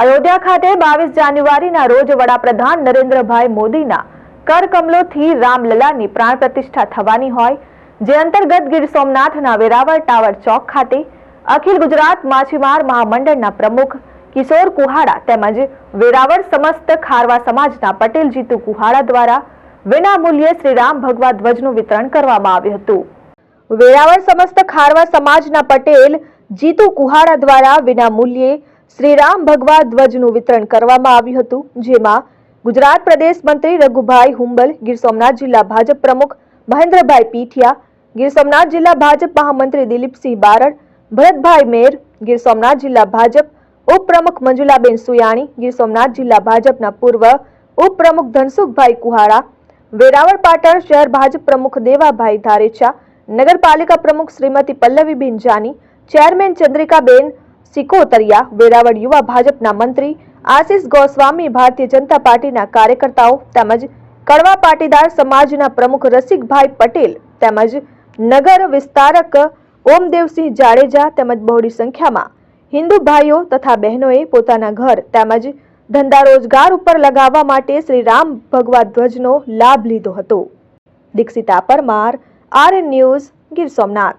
અયોધ્યા ખાતે બાવીસ જાન્યુઆરીના રોજ વડાપ્રધાન નરેન્દ્રભાઈ મોદીના કરકમલોથી રામલલાની પ્રાણ પ્રતિષ્ઠા થવાની હોય, જે અંતર્ગત ગીર સોમનાથના વેરાવળ ટાવર ચોક ખાતે, અખિલ ગુજરાત માછીમાર મહામંડળના પ્રમુખ કિશોર કુહાડા તેમજ વેરાવળ સમસ્ત ખારવા સમાજના પટેલ જીતુ કુહાડા દ્વારા વિનામૂલ્યે શ્રીરામ ભગવા ધ્વજનું વિતરણ કરવામાં આવ્યું હતું. વેરાવળ સમસ્ત ખારવા સમાજના પટેલ જીતુ કુહાડા દ્વારા વિનામૂલ્યે શ્રીરામ ભગવા ધ્વજનું વિતરણ કરવામાં આવ્યું હતું, જેમાં ગુજરાત પ્રદેશ મંત્રી રઘુભાઈ હુંબલ, ગીર સોમનાથ જિલ્લા ભાજપ પ્રમુખ મહેન્દ્રભાઈ પીઠિયા, ગીર સોમનાથ જિલ્લા ભાજપ મહામંત્રી દિલીપસિંહ બારડ, ભરતભાઈ મેર, ગીર સોમનાથ જિલ્લા ભાજપ ઉપપ્રમુખ મંજુલાબેન સુયાણી, ગીર સોમનાથ જિલ્લા ભાજપના પૂર્વ ઉપપ્રમુખ ધનસુખભાઈ કુહાડા વેરાવળ પાટણ શહેર ભાજપ પ્રમુખ દેવાભાઈ ધારેચા, નગરપાલિકા પ્રમુખ શ્રીમતી પલ્લવીબેન જાની, ચેરમેન ચંદ્રિકાબેન સિકોતરિયા વેરાવળ યુવા ભાજપના મંત્રી આશિષ ગોસ્વામી ભારતીય જનતા પાર્ટીના કાર્યકર્તાઓ તેમજ કડવા પાટીદાર સમાજના પ્રમુખ રસિકભાઈ પટેલ તેમજ નગર વિસ્તારક ઓમદેવસિંહ જાડેજા તેમજ બહોળી સંખ્યામાં હિન્દુ ભાઈઓ તથા બહેનોએ પોતાના ઘર તેમજ ધંધા રોજગાર ઉપર લગાવવા માટે શ્રી રામ ભગવા ધ્વજનો લાભ લીધો હતો. Dikshita Parmar R news Gir Somnath.